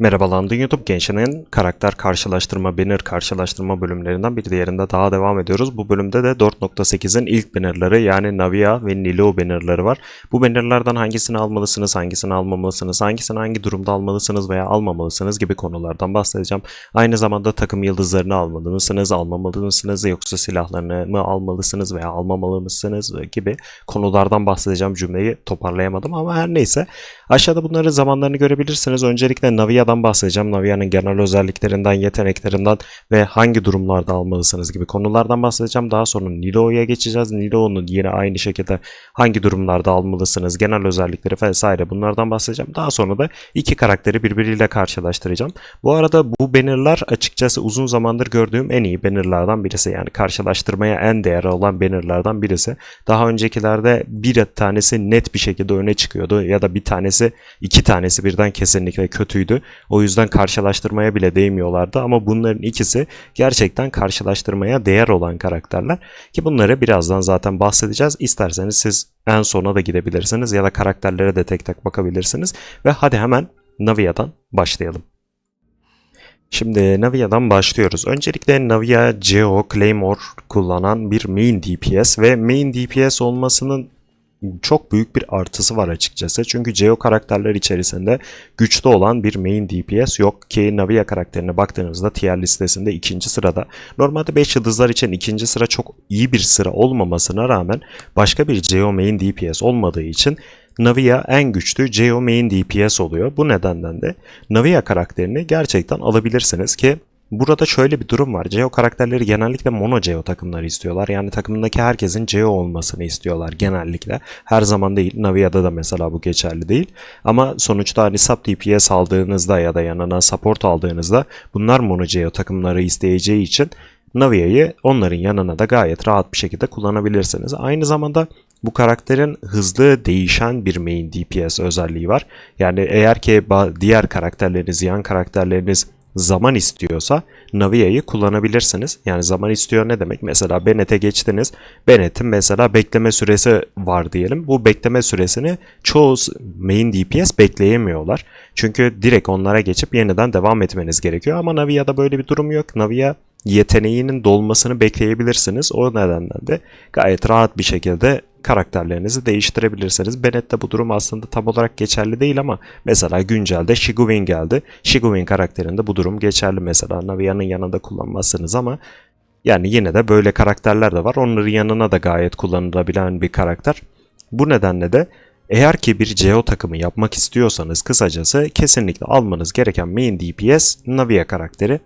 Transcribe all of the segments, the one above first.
Merhaba Landın YouTube Gençlerin karakter karşılaştırma, banner karşılaştırma bölümlerinden bir diğerinde daha devam ediyoruz. Bu bölümde de 4.8'in ilk bannerları yani Navia ve Nilo bannerları var. Bu bannerlardan hangisini almalısınız, hangisini almamalısınız, hangisini hangi durumda almalısınız veya almamalısınız gibi konulardan bahsedeceğim. Aynı zamanda takım yıldızlarını almalı mısınız, almamalı mısınız yoksa silahlarını mı almalısınız veya almamalı mısınız gibi konulardan bahsedeceğim cümleyi toparlayamadım ama her neyse. Aşağıda bunları zamanlarını görebilirsiniz. Öncelikle Navia'dan bahsedeceğim. Navia'nın genel özelliklerinden, yeteneklerinden ve hangi durumlarda almalısınız gibi konulardan bahsedeceğim. Daha sonra Nilo'ya geçeceğiz. Nilo'nun yine aynı şekilde hangi durumlarda almalısınız, genel özellikleri vesaire bunlardan bahsedeceğim. Daha sonra da iki karakteri birbiriyle karşılaştıracağım. Bu arada bu bannerlar açıkçası uzun zamandır gördüğüm en iyi bannerlardan birisi. Yani karşılaştırmaya en değerli olan bannerlardan birisi. Daha öncekilerde bir tanesi net bir şekilde öne çıkıyordu ya da bir tanesi iki tanesi birden kesinlikle kötüydü. O yüzden karşılaştırmaya bile değmiyorlardı ama bunların ikisi gerçekten karşılaştırmaya değer olan karakterler ki bunları birazdan zaten bahsedeceğiz. İsterseniz siz en sona da gidebilirsiniz ya da karakterlere de tek tek bakabilirsiniz ve hadi hemen Navia'dan başlayalım. Şimdi Navia'dan başlıyoruz. Öncelikle Navia Geo Claymore kullanan bir main DPS ve main DPS olmasının çok büyük bir artısı var açıkçası. Çünkü Geo karakterler içerisinde güçlü olan bir main DPS yok ki Navia karakterine baktığınızda tier listesinde ikinci sırada. Normalde 5 yıldızlar için ikinci sıra çok iyi bir sıra olmamasına rağmen başka bir Geo main DPS olmadığı için Navia en güçlü Geo main DPS oluyor. Bu nedenden de Navia karakterini gerçekten alabilirsiniz ki Burada şöyle bir durum var. Geo karakterleri genellikle mono Geo takımları istiyorlar. Yani takımındaki herkesin Geo olmasını istiyorlar genellikle. Her zaman değil. Navia'da da mesela bu geçerli değil. Ama sonuçta hani sub DPS aldığınızda ya da yanına support aldığınızda bunlar mono Geo takımları isteyeceği için Navia'yı onların yanına da gayet rahat bir şekilde kullanabilirsiniz. Aynı zamanda bu karakterin hızlı değişen bir main DPS özelliği var. Yani eğer ki diğer karakterleriniz, yan karakterleriniz zaman istiyorsa Navia'yı kullanabilirsiniz. Yani zaman istiyor ne demek? Mesela Bennett'e geçtiniz. Bennett'in mesela bekleme süresi var diyelim. Bu bekleme süresini çoğu main DPS bekleyemiyorlar. Çünkü direkt onlara geçip yeniden devam etmeniz gerekiyor. Ama Navia'da böyle bir durum yok. Navia yeteneğinin dolmasını bekleyebilirsiniz. O nedenden de gayet rahat bir şekilde karakterlerinizi değiştirebilirsiniz. Bennett'te bu durum aslında tam olarak geçerli değil ama mesela güncelde Shiguvin geldi. Shiguvin karakterinde bu durum geçerli mesela. Navia'nın yanında kullanmazsınız ama yani yine de böyle karakterler de var. Onların yanına da gayet kullanılabilen bir karakter. Bu nedenle de eğer ki bir Geo takımı yapmak istiyorsanız kısacası kesinlikle almanız gereken main DPS Navia karakteri.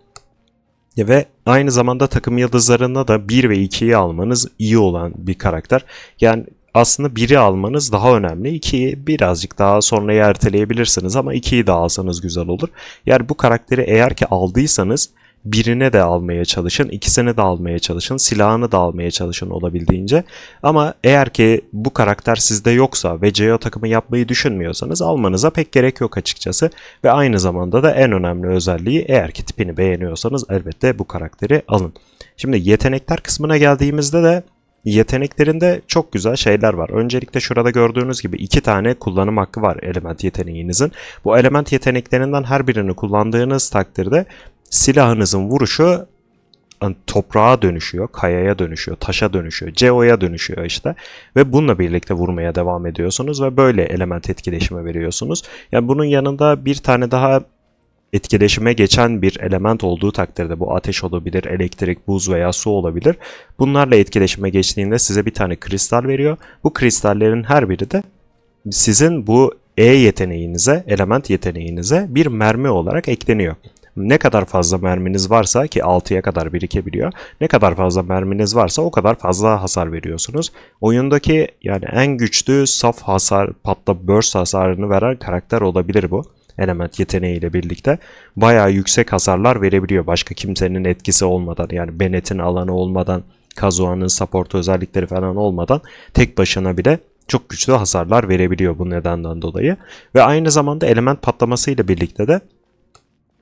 Ve aynı zamanda takım yıldızlarında da 1 ve 2'yi almanız iyi olan bir karakter. Yani aslında 1'i almanız daha önemli. 2'yi birazcık daha sonraya erteleyebilirsiniz ama 2'yi de alsanız güzel olur. Yani bu karakteri eğer ki aldıysanız birine de almaya çalışın, ikisini de almaya çalışın, silahını da almaya çalışın olabildiğince. Ama eğer ki bu karakter sizde yoksa ve CEO takımı yapmayı düşünmüyorsanız almanıza pek gerek yok açıkçası. Ve aynı zamanda da en önemli özelliği eğer ki tipini beğeniyorsanız elbette bu karakteri alın. Şimdi yetenekler kısmına geldiğimizde de yeteneklerinde çok güzel şeyler var. Öncelikle şurada gördüğünüz gibi iki tane kullanım hakkı var element yeteneğinizin. Bu element yeteneklerinden her birini kullandığınız takdirde silahınızın vuruşu toprağa dönüşüyor, kayaya dönüşüyor, taşa dönüşüyor, CO'ya dönüşüyor işte. Ve bununla birlikte vurmaya devam ediyorsunuz ve böyle element etkileşimi veriyorsunuz. Yani bunun yanında bir tane daha etkileşime geçen bir element olduğu takdirde bu ateş olabilir, elektrik, buz veya su olabilir. Bunlarla etkileşime geçtiğinde size bir tane kristal veriyor. Bu kristallerin her biri de sizin bu E yeteneğinize, element yeteneğinize bir mermi olarak ekleniyor ne kadar fazla merminiz varsa ki 6'ya kadar birikebiliyor. Ne kadar fazla merminiz varsa o kadar fazla hasar veriyorsunuz. Oyundaki yani en güçlü saf hasar, patla burst hasarını veren karakter olabilir bu element yeteneğiyle birlikte bayağı yüksek hasarlar verebiliyor başka kimsenin etkisi olmadan yani Bennett'in alanı olmadan Kazuha'nın support özellikleri falan olmadan tek başına bile çok güçlü hasarlar verebiliyor bu nedenden dolayı. Ve aynı zamanda element patlaması ile birlikte de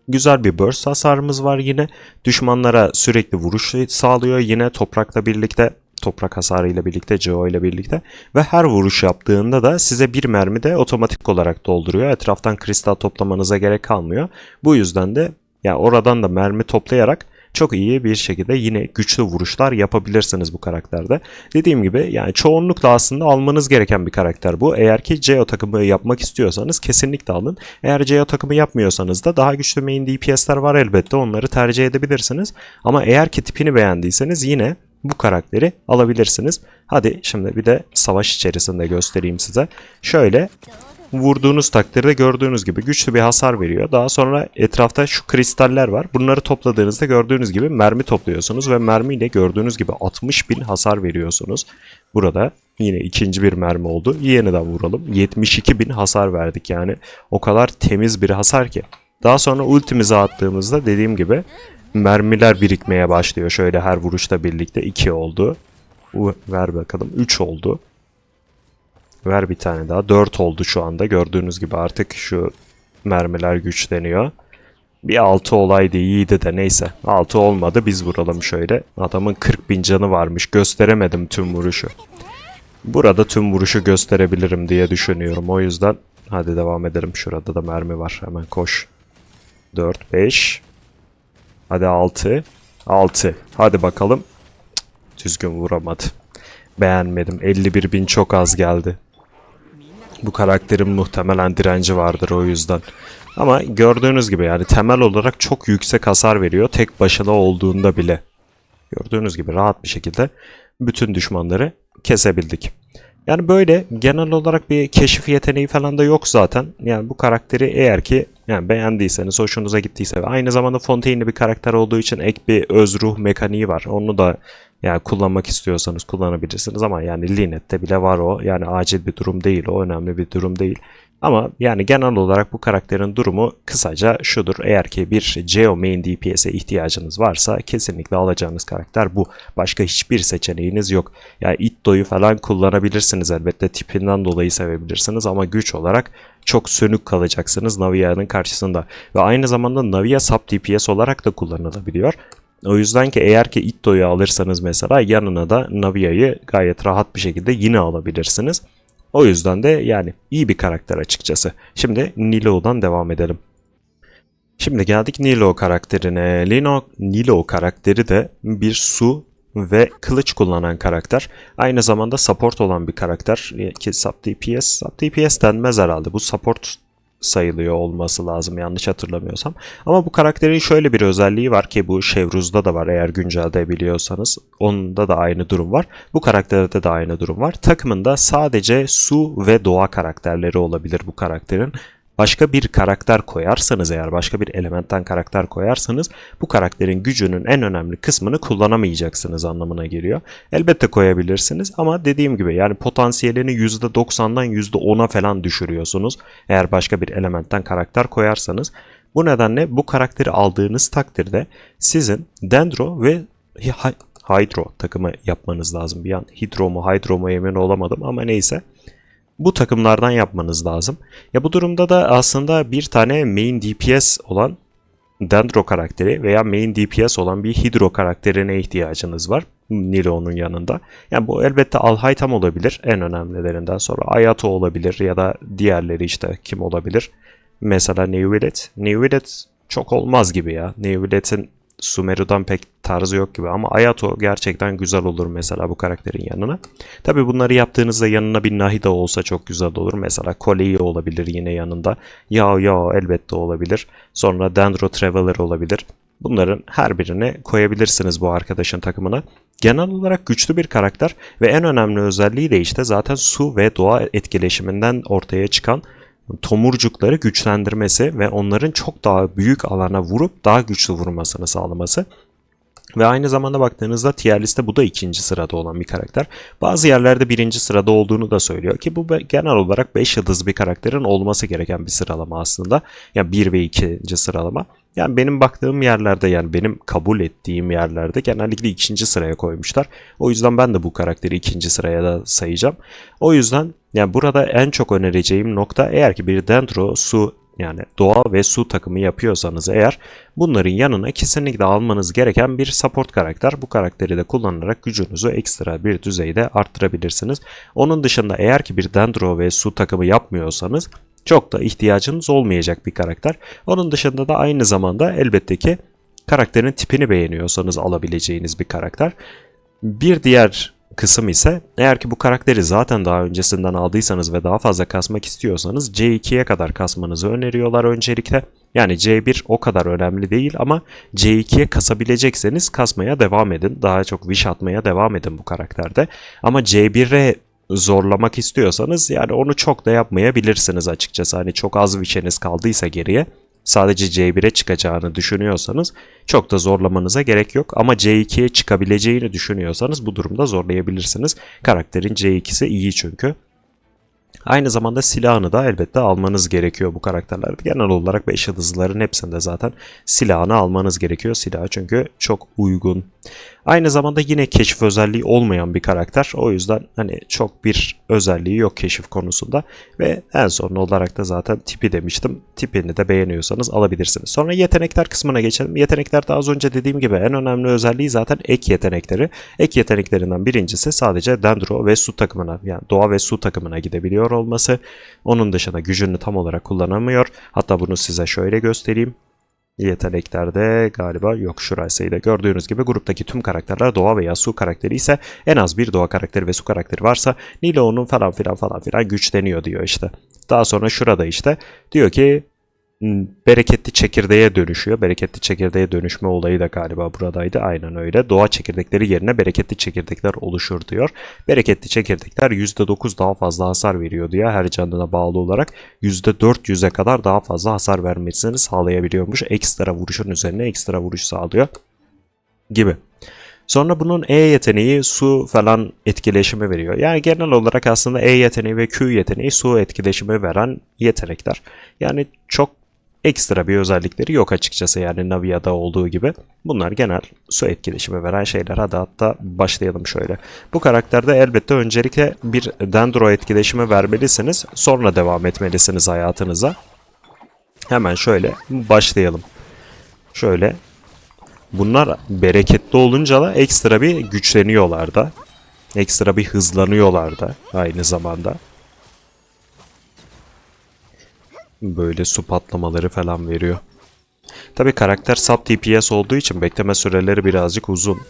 Güzel bir burst hasarımız var yine. Düşmanlara sürekli vuruş sağlıyor. Yine toprakla birlikte toprak hasarı ile birlikte, CO ile birlikte ve her vuruş yaptığında da size bir mermi de otomatik olarak dolduruyor. Etraftan kristal toplamanıza gerek kalmıyor. Bu yüzden de ya oradan da mermi toplayarak çok iyi bir şekilde yine güçlü vuruşlar yapabilirsiniz bu karakterde. Dediğim gibi yani çoğunlukla aslında almanız gereken bir karakter bu. Eğer ki CO takımı yapmak istiyorsanız kesinlikle alın. Eğer CO takımı yapmıyorsanız da daha güçlü main DPS'ler var elbette onları tercih edebilirsiniz. Ama eğer ki tipini beğendiyseniz yine bu karakteri alabilirsiniz. Hadi şimdi bir de savaş içerisinde göstereyim size. Şöyle vurduğunuz takdirde gördüğünüz gibi güçlü bir hasar veriyor. Daha sonra etrafta şu kristaller var. Bunları topladığınızda gördüğünüz gibi mermi topluyorsunuz ve mermiyle gördüğünüz gibi 60 bin hasar veriyorsunuz. Burada yine ikinci bir mermi oldu. Yeniden vuralım. 72 bin hasar verdik yani. O kadar temiz bir hasar ki. Daha sonra ultimizi attığımızda dediğim gibi mermiler birikmeye başlıyor. Şöyle her vuruşta birlikte 2 oldu. Ver bakalım 3 oldu. Ver bir tane daha. 4 oldu şu anda. Gördüğünüz gibi artık şu mermiler güçleniyor. Bir 6 olaydı iyiydi de neyse. 6 olmadı biz vuralım şöyle. Adamın 40 bin canı varmış. Gösteremedim tüm vuruşu. Burada tüm vuruşu gösterebilirim diye düşünüyorum. O yüzden hadi devam edelim. Şurada da mermi var. Hemen koş. 4, 5. Hadi 6. 6. Hadi bakalım. Düzgün vuramadı. Beğenmedim. 51 bin çok az geldi. Bu karakterin muhtemelen direnci vardır o yüzden. Ama gördüğünüz gibi yani temel olarak çok yüksek hasar veriyor tek başına olduğunda bile. Gördüğünüz gibi rahat bir şekilde bütün düşmanları kesebildik. Yani böyle genel olarak bir keşif yeteneği falan da yok zaten. Yani bu karakteri eğer ki yani beğendiyseniz, hoşunuza gittiyse ve aynı zamanda Fontaine'li bir karakter olduğu için ek bir öz ruh mekaniği var. Onu da yani kullanmak istiyorsanız kullanabilirsiniz ama yani Linet'te bile var o. Yani acil bir durum değil o, önemli bir durum değil. Ama yani genel olarak bu karakterin durumu kısaca şudur. Eğer ki bir Geo main DPS'e ihtiyacınız varsa kesinlikle alacağınız karakter bu. Başka hiçbir seçeneğiniz yok. Yani Itto'yu falan kullanabilirsiniz elbette tipinden dolayı sevebilirsiniz ama güç olarak çok sönük kalacaksınız Navia'nın karşısında. Ve aynı zamanda Navia sub DPS olarak da kullanılabiliyor. O yüzden ki eğer ki Itto'yu alırsanız mesela yanına da Navia'yı gayet rahat bir şekilde yine alabilirsiniz. O yüzden de yani iyi bir karakter açıkçası. Şimdi Nilo'dan devam edelim. Şimdi geldik Nilo karakterine. Lino, Nilo karakteri de bir su ve kılıç kullanan karakter. Aynı zamanda support olan bir karakter ki sub DPS, sub DPS denmez herhalde. Bu support sayılıyor olması lazım yanlış hatırlamıyorsam. Ama bu karakterin şöyle bir özelliği var ki bu Şevruz'da da var eğer güncelde biliyorsanız. Onda da aynı durum var. Bu karakterde de aynı durum var. Takımında sadece su ve doğa karakterleri olabilir bu karakterin. Başka bir karakter koyarsanız eğer başka bir elementten karakter koyarsanız bu karakterin gücünün en önemli kısmını kullanamayacaksınız anlamına geliyor. Elbette koyabilirsiniz ama dediğim gibi yani potansiyelini %90'dan %10'a falan düşürüyorsunuz. Eğer başka bir elementten karakter koyarsanız. Bu nedenle bu karakteri aldığınız takdirde sizin Dendro ve Hy- Hydro takımı yapmanız lazım. Bir an Hydro mu Hydro mu emin olamadım ama neyse bu takımlardan yapmanız lazım. Ya bu durumda da aslında bir tane main DPS olan Dendro karakteri veya main DPS olan bir Hydro karakterine ihtiyacınız var. Nilo'nun yanında. Yani bu elbette Alhaytam olabilir en önemlilerinden sonra. Ayato olabilir ya da diğerleri işte kim olabilir. Mesela Neuvillet. Neuvillet çok olmaz gibi ya. Neuvillet'in Sumeru'dan pek tarzı yok gibi ama Ayato gerçekten güzel olur mesela bu karakterin yanına. Tabi bunları yaptığınızda yanına bir Nahida olsa çok güzel olur. Mesela Kolei olabilir yine yanında. Yao Yao elbette olabilir. Sonra Dendro Traveler olabilir. Bunların her birini koyabilirsiniz bu arkadaşın takımına. Genel olarak güçlü bir karakter ve en önemli özelliği de işte zaten su ve doğa etkileşiminden ortaya çıkan tomurcukları güçlendirmesi ve onların çok daha büyük alana vurup daha güçlü vurmasını sağlaması. Ve aynı zamanda baktığınızda tier liste bu da ikinci sırada olan bir karakter. Bazı yerlerde birinci sırada olduğunu da söylüyor ki bu genel olarak 5 yıldız bir karakterin olması gereken bir sıralama aslında. Yani 1 ve 2. sıralama. Yani benim baktığım yerlerde yani benim kabul ettiğim yerlerde genellikle ikinci sıraya koymuşlar. O yüzden ben de bu karakteri ikinci sıraya da sayacağım. O yüzden yani burada en çok önereceğim nokta eğer ki bir Dendro, Su yani doğa ve su takımı yapıyorsanız eğer bunların yanına kesinlikle almanız gereken bir support karakter. Bu karakteri de kullanarak gücünüzü ekstra bir düzeyde arttırabilirsiniz. Onun dışında eğer ki bir Dendro ve su takımı yapmıyorsanız çok da ihtiyacınız olmayacak bir karakter. Onun dışında da aynı zamanda elbette ki karakterin tipini beğeniyorsanız alabileceğiniz bir karakter. Bir diğer kısım ise eğer ki bu karakteri zaten daha öncesinden aldıysanız ve daha fazla kasmak istiyorsanız C2'ye kadar kasmanızı öneriyorlar öncelikle. Yani C1 o kadar önemli değil ama C2'ye kasabilecekseniz kasmaya devam edin. Daha çok wish atmaya devam edin bu karakterde. Ama C1'e zorlamak istiyorsanız yani onu çok da yapmayabilirsiniz açıkçası. Hani çok az wish'iniz kaldıysa geriye sadece C1'e çıkacağını düşünüyorsanız çok da zorlamanıza gerek yok. Ama C2'ye çıkabileceğini düşünüyorsanız bu durumda zorlayabilirsiniz. Karakterin C2'si iyi çünkü. Aynı zamanda silahını da elbette almanız gerekiyor bu karakterlerde. Genel olarak 5 yıldızların hepsinde zaten silahını almanız gerekiyor. Silah çünkü çok uygun. Aynı zamanda yine keşif özelliği olmayan bir karakter. O yüzden hani çok bir özelliği yok keşif konusunda. Ve en son olarak da zaten tipi demiştim. Tipini de beğeniyorsanız alabilirsiniz. Sonra yetenekler kısmına geçelim. Yeteneklerde az önce dediğim gibi en önemli özelliği zaten ek yetenekleri. Ek yeteneklerinden birincisi sadece Dendro ve su takımına yani doğa ve su takımına gidebiliyor olması. Onun dışında gücünü tam olarak kullanamıyor. Hatta bunu size şöyle göstereyim. Yeteneklerde galiba yok şurasıydı. Gördüğünüz gibi gruptaki tüm karakterler doğa veya su karakteri ise en az bir doğa karakteri ve su karakteri varsa Nilo'nun falan filan falan filan güçleniyor diyor işte. Daha sonra şurada işte diyor ki "Hmm, bereketli çekirdeğe dönüşüyor. Bereketli çekirdeğe dönüşme olayı da galiba buradaydı. Aynen öyle. Doğa çekirdekleri yerine bereketli çekirdekler oluşur diyor. Bereketli çekirdekler %9 daha fazla hasar veriyor diyor her canlına bağlı olarak. %400'e kadar daha fazla hasar vermesini sağlayabiliyormuş. Ekstra vuruşun üzerine ekstra vuruş sağlıyor gibi. Sonra bunun E yeteneği su falan etkileşimi veriyor. Yani genel olarak aslında E yeteneği ve Q yeteneği su etkileşimi veren yetenekler. Yani çok ekstra bir özellikleri yok açıkçası yani Navia'da olduğu gibi. Bunlar genel su etkileşimi veren şeyler. Hadi hatta başlayalım şöyle. Bu karakterde elbette öncelikle bir dendro etkileşimi vermelisiniz. Sonra devam etmelisiniz hayatınıza. Hemen şöyle başlayalım. Şöyle Bunlar bereketli olunca da ekstra bir güçleniyorlar da. Ekstra bir hızlanıyorlar da aynı zamanda. Böyle su patlamaları falan veriyor. Tabi karakter sub DPS olduğu için bekleme süreleri birazcık uzun.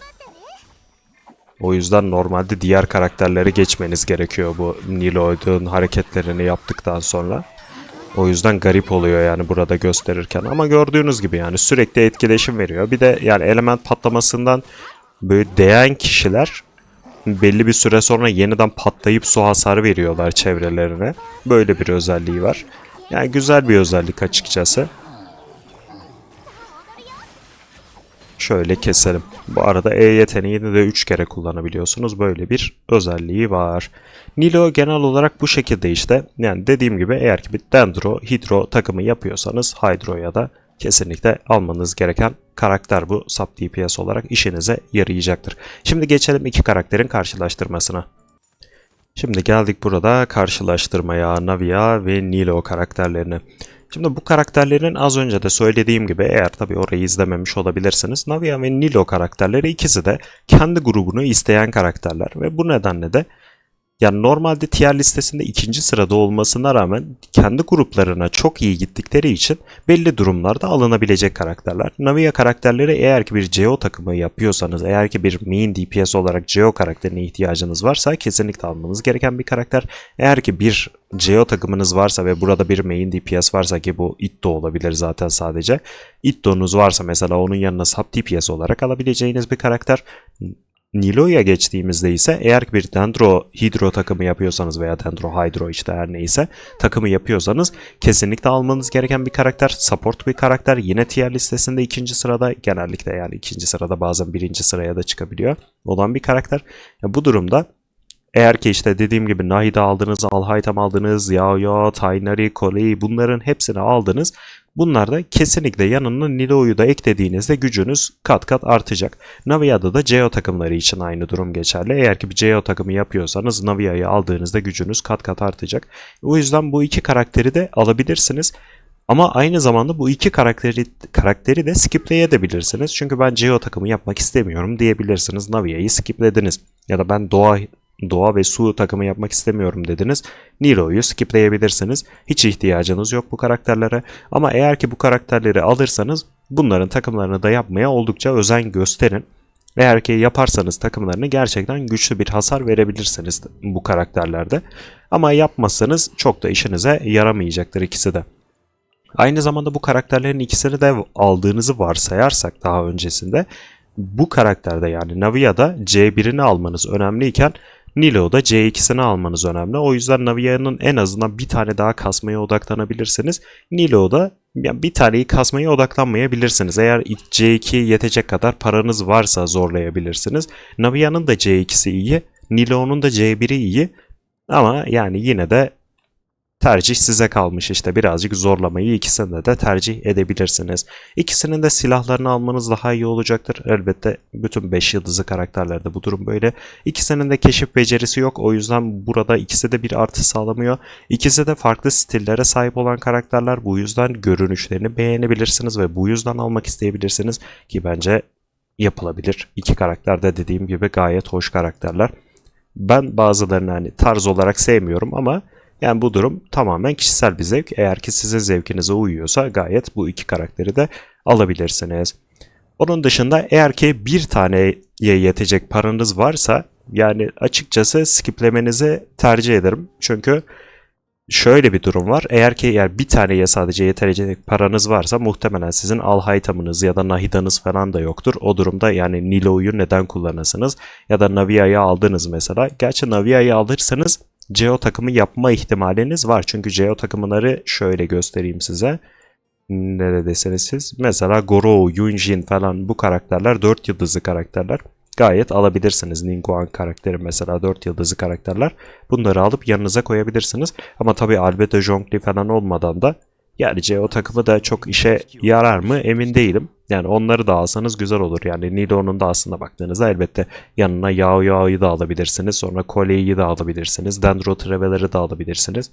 O yüzden normalde diğer karakterleri geçmeniz gerekiyor bu Niloid'un hareketlerini yaptıktan sonra. O yüzden garip oluyor yani burada gösterirken. Ama gördüğünüz gibi yani sürekli etkileşim veriyor. Bir de yani element patlamasından böyle değen kişiler belli bir süre sonra yeniden patlayıp su hasarı veriyorlar çevrelerine. Böyle bir özelliği var. Yani güzel bir özellik açıkçası. Şöyle keselim. Bu arada E yeteneğini de 3 kere kullanabiliyorsunuz. Böyle bir özelliği var. Nilo genel olarak bu şekilde işte. Yani dediğim gibi eğer ki bir Dendro, Hydro takımı yapıyorsanız Hydro'ya da kesinlikle almanız gereken karakter bu sub DPS olarak işinize yarayacaktır. Şimdi geçelim iki karakterin karşılaştırmasına. Şimdi geldik burada karşılaştırmaya Navia ve Nilo karakterlerini. Şimdi bu karakterlerin az önce de söylediğim gibi eğer tabi orayı izlememiş olabilirsiniz. Navia ve Nilo karakterleri ikisi de kendi grubunu isteyen karakterler ve bu nedenle de yani normalde tier listesinde ikinci sırada olmasına rağmen kendi gruplarına çok iyi gittikleri için belli durumlarda alınabilecek karakterler. Navia karakterleri eğer ki bir Geo takımı yapıyorsanız, eğer ki bir main DPS olarak Geo karakterine ihtiyacınız varsa kesinlikle almanız gereken bir karakter. Eğer ki bir Geo takımınız varsa ve burada bir main DPS varsa ki bu Itto olabilir zaten sadece. Itto'nuz varsa mesela onun yanına sub DPS olarak alabileceğiniz bir karakter. Nilo'ya geçtiğimizde ise eğer bir Dendro Hydro takımı yapıyorsanız veya Dendro Hydro işte her neyse takımı yapıyorsanız kesinlikle almanız gereken bir karakter. Support bir karakter. Yine tier listesinde ikinci sırada genellikle yani ikinci sırada bazen birinci sıraya da çıkabiliyor olan bir karakter. Ya bu durumda eğer ki işte dediğim gibi Nahida aldınız, Alhaytam aldınız, Yao Tainari, Kolei bunların hepsini aldınız. Bunlar da kesinlikle yanına Nilo'yu da eklediğinizde gücünüz kat kat artacak. Navia'da da Geo takımları için aynı durum geçerli. Eğer ki bir Geo takımı yapıyorsanız Navia'yı aldığınızda gücünüz kat kat artacak. O yüzden bu iki karakteri de alabilirsiniz. Ama aynı zamanda bu iki karakteri, karakteri de skipleyebilirsiniz. Çünkü ben Geo takımı yapmak istemiyorum diyebilirsiniz. Navia'yı skiplediniz. Ya da ben Doğa Doğa ve Su takımı yapmak istemiyorum dediniz. Nilo'yu skipleyebilirsiniz. Hiç ihtiyacınız yok bu karakterlere. Ama eğer ki bu karakterleri alırsanız bunların takımlarını da yapmaya oldukça özen gösterin. Eğer ki yaparsanız takımlarını gerçekten güçlü bir hasar verebilirsiniz bu karakterlerde. Ama yapmazsanız çok da işinize yaramayacaktır ikisi de. Aynı zamanda bu karakterlerin ikisini de aldığınızı varsayarsak daha öncesinde bu karakterde yani Navia'da C1'ini almanız önemliyken Nilo'da C2'sini almanız önemli. O yüzden Navia'nın en azından bir tane daha kasmaya odaklanabilirsiniz. Nilo'da yani bir taneyi kasmaya odaklanmayabilirsiniz. Eğer C2 yetecek kadar paranız varsa zorlayabilirsiniz. Navia'nın da C2'si iyi. Nilo'nun da C1'i iyi. Ama yani yine de tercih size kalmış işte birazcık zorlamayı ikisinde de tercih edebilirsiniz. İkisinin de silahlarını almanız daha iyi olacaktır. Elbette bütün 5 yıldızlı karakterlerde bu durum böyle. İkisinin de keşif becerisi yok. O yüzden burada ikisi de bir artı sağlamıyor. İkisi de farklı stillere sahip olan karakterler. Bu yüzden görünüşlerini beğenebilirsiniz ve bu yüzden almak isteyebilirsiniz ki bence yapılabilir. İki karakter de dediğim gibi gayet hoş karakterler. Ben bazılarını hani tarz olarak sevmiyorum ama yani bu durum tamamen kişisel bir zevk. Eğer ki sizin zevkinize uyuyorsa gayet bu iki karakteri de alabilirsiniz. Onun dışında eğer ki bir taneye yetecek paranız varsa yani açıkçası skiplemenizi tercih ederim. Çünkü şöyle bir durum var. Eğer ki eğer bir taneye sadece yetecek paranız varsa muhtemelen sizin alhaytamınız ya da nahidanız falan da yoktur. O durumda yani Nilo'yu neden kullanasınız? Ya da Navia'yı aldınız mesela. Gerçi Navia'yı alırsanız Geo takımı yapma ihtimaliniz var. Çünkü Geo takımları şöyle göstereyim size. Ne deseniz siz. Mesela Goro, Yunjin falan bu karakterler 4 yıldızlı karakterler. Gayet alabilirsiniz. Ningguang karakteri mesela 4 yıldızlı karakterler. Bunları alıp yanınıza koyabilirsiniz. Ama tabi Albedo Zhongli falan olmadan da yani Geo takımı da çok işe yarar mı emin değilim. Yani onları da alsanız güzel olur. Yani Nido'nun da aslında baktığınızda elbette yanına Yao Yao'yu da alabilirsiniz. Sonra Kole'yi de alabilirsiniz. Dendro Traveler'ı da alabilirsiniz.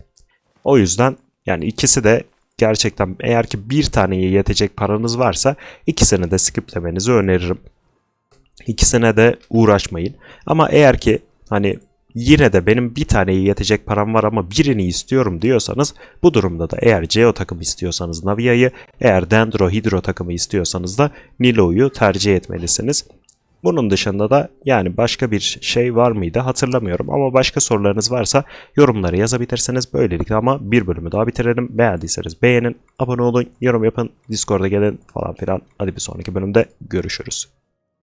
O yüzden yani ikisi de gerçekten eğer ki bir taneye yetecek paranız varsa ikisini de skiplemenizi öneririm. İkisine de uğraşmayın. Ama eğer ki hani yine de benim bir taneye yetecek param var ama birini istiyorum diyorsanız bu durumda da eğer Geo takımı istiyorsanız Navia'yı, eğer Dendro Hydro takımı istiyorsanız da Nilo'yu tercih etmelisiniz. Bunun dışında da yani başka bir şey var mıydı hatırlamıyorum ama başka sorularınız varsa yorumlara yazabilirsiniz. Böylelikle ama bir bölümü daha bitirelim. Beğendiyseniz beğenin, abone olun, yorum yapın, Discord'a gelin falan filan. Hadi bir sonraki bölümde görüşürüz.